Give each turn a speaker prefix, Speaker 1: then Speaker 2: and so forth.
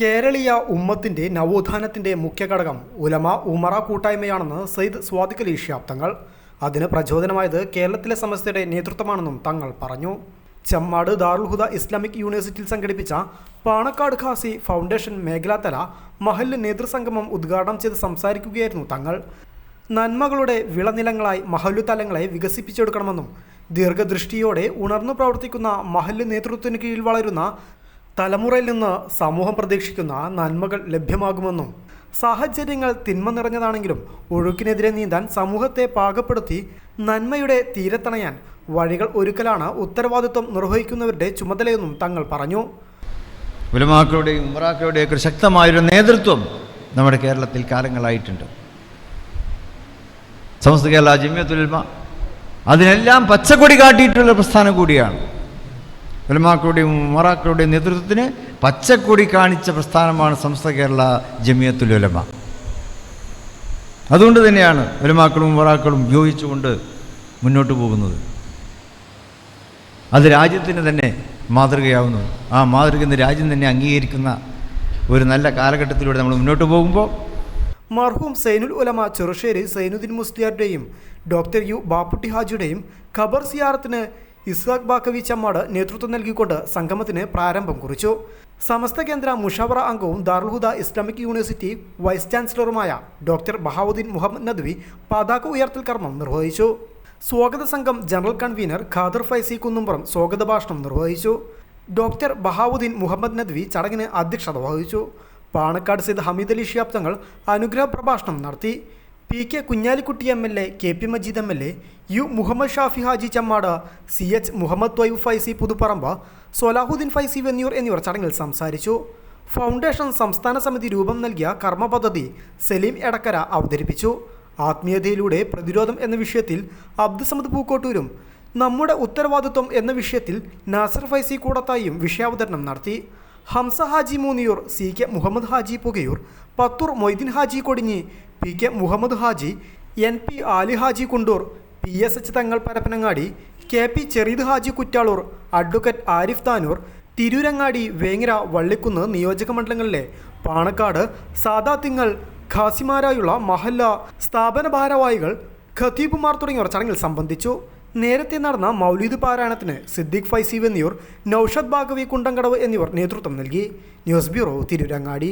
Speaker 1: കേരളീയ ഉമ്മത്തിന്റെ നവോത്ഥാനത്തിന്റെ മുഖ്യ ഘടകം ഉലമ ഉമറ കൂട്ടായ്മയാണെന്ന് സയ്യിദ് സ്വാദിഖ് ശിഹാബ് തങ്ങൾ അതിന് പ്രചോദനമായത് കേരളത്തിലെ സമസ്തയുടെ നേതൃത്വമാണെന്നും തങ്ങൾ പറഞ്ഞു. ചെമ്മാട് ദാറുൽഹുദ ഇസ്ലാമിക് യൂണിവേഴ്സിറ്റിയിൽ സംഘടിപ്പിച്ച പാണക്കാട് ഖാസി ഫൗണ്ടേഷൻ മേഖലാതല മഹല്ല് നേതൃസംഗമം ഉദ്ഘാടനം ചെയ്ത് സംസാരിക്കുകയായിരുന്നു തങ്ങൾ. നന്മകളുടെ വിളനിലങ്ങളായി മഹല്ലു തലങ്ങളെ വികസിപ്പിച്ചെടുക്കണമെന്നും ദീർഘദൃഷ്ടിയോടെ ഉണർന്നു പ്രവർത്തിക്കുന്ന മഹല്ല് നേതൃത്വത്തിന് കീഴിൽ വളരുന്ന തലമുറയിൽ നിന്ന് സമൂഹം പ്രതീക്ഷിക്കുന്ന നന്മകൾ ലഭ്യമാകുമെന്നും സാഹചര്യങ്ങൾ തിന്മ നിറഞ്ഞതാണെങ്കിലും ഒഴുക്കിനെതിരെ നീന്താൻ സമൂഹത്തെ പാകപ്പെടുത്തി നന്മയുടെ തീരത്തണയാൻ വഴികൾ ഒരുക്കലാണ് ഉത്തരവാദിത്വം നിർവഹിക്കുന്നവരുടെ ചുമതലയെന്നും തങ്ങൾ പറഞ്ഞു.
Speaker 2: ഉലമാക്കളുടെയും ഉമറാക്കളുടെയും ഒക്കെ ശക്തമായൊരു നേതൃത്വം നമ്മുടെ കേരളത്തിൽ കാലങ്ങളായിട്ടുണ്ട്. സമസ്ത കേരള ജമ്യത്തുലമ അതിനെല്ലാം പച്ചക്കൊടി കാട്ടിയിട്ടുള്ള പ്രസ്ഥാനം കൂടിയാണ്. ഉലമാക്കളുടെയും ഉമറാക്കളുടെയും നേതൃത്വത്തിന് പച്ചക്കൊടി കാണിച്ച പ്രസ്ഥാനമാണ് സംസ്ഥ കേരള ജമിയത്തുൽ ഉലമ. അതുകൊണ്ട് തന്നെയാണ് ഉലമാക്കളും ഉമറാക്കളും ഉപയോഗിച്ചുകൊണ്ട് മുന്നോട്ട് പോകുന്നത്. അത് രാജ്യത്തിന് തന്നെ മാതൃകയാവുന്നു. ആ മാതൃക ഇന്ന് രാജ്യം തന്നെ അംഗീകരിക്കുന്ന ഒരു നല്ല കാലഘട്ടത്തിലൂടെ നമ്മൾ മുന്നോട്ട് പോകുമ്പോൾ
Speaker 1: മർഹൂം സൈനുൽ ഉലമ ചെറുശ്ശേരി സൈനുദ്ദീൻ മുസ്ലിയാരുടെയും ഡോക്ടർ യു ബാപ്പുട്ടി ഹാജിയുടെയും ഖബർ സിയാറത്തിന് ഇസ്ഹാഖ് ബാക്കവി ചമ്മാട് നേതൃത്വം നൽകിക്കൊണ്ട് സംഗമത്തിന് പ്രാരംഭം കുറിച്ചു. സമസ്ത കേന്ദ്ര മുഷാവറ അംഗവും ദാർഹുദ ഇസ്ലാമിക് യൂണിവേഴ്സിറ്റി വൈസ് ചാൻസലറുമായ ഡോക്ടർ ബഹാവുദ്ദീൻ മുഹമ്മദ് നദ്വി പതാക ഉയർത്തൽ കർമ്മം നിർവഹിച്ചു. സ്വാഗത സംഘം ജനറൽ കൺവീനർ ഖാദർ ഫൈസി കുന്നുംപുറം സ്വാഗത ഭാഷണം നിർവഹിച്ചു. ഡോക്ടർ ബഹാവുദ്ദീൻ മുഹമ്മദ് നദ്വി ചടങ്ങിന് അധ്യക്ഷത വഹിച്ചു. പാണക്കാട് സെയ്ദ് ഹമീദ് അലി ഷിയാബ് തങ്ങൾ അനുഗ്രഹ പ്രഭാഷണം നടത്തി. P K Kunhalikutty M L A K P Majeed M L A U Muhammed Shafi Haji Chemmad C H Muhammed Thwayyib Faizy Puthupparamba Salahuddeen Faizy Venniyoor എന്നിവർ ചടങ്ങിൽ സംസാരിച്ചു. ഫൗണ്ടേഷൻ സംസ്ഥാന സമിതി രൂപം നൽകിയ കർമ്മ പദ്ധതി സലീം എടക്കര അവതരിപ്പിച്ചു. ആത്മീയതയിലൂടെ പ്രതിരോധം എന്ന വിഷയത്തിൽ അബ്ദുസമദ് പൂക്കോട്ടൂരും നമ്മുടെ ഉത്തരവാദിത്വം എന്ന വിഷയത്തിൽ നാസർ ഫൈസി കൂടത്തായും വിഷയാവതരണം നടത്തി. Hamza Haji Moonniyur C K Muhammed Haji Pukayoor Pathur Moideen Haji Kodinhi P K Muhammed Haji N P Ali Haji Kundoor P S H Thangal Parappanangadi K P Chereed Haji Kuttaloor advocate Arif Tanur Tirurangadi Vengara Vallikkunnu നിയോജക മണ്ഡലങ്ങളിലെ പാണക്കാട് സാദാത്തിങ്ങൾ ഖാസിമാരായുള്ള മഹല്ല സ്ഥാപന ഭാരവാഹികൾ ഖത്തീബുമാർ തുടങ്ങിയവർ ചടങ്ങിൽ സംബന്ധിച്ചു. നേരത്തെ നടന്ന മൗലീദ് പാരായണത്തിന് സിദ്ദീഖ് ഫൈസീവ് എന്നിവർ നൌഷദ് ബാഗവി കുണ്ടങ്കടവ് എന്നിവർ നേതൃത്വം നൽകി. News bureau Tirurangadi.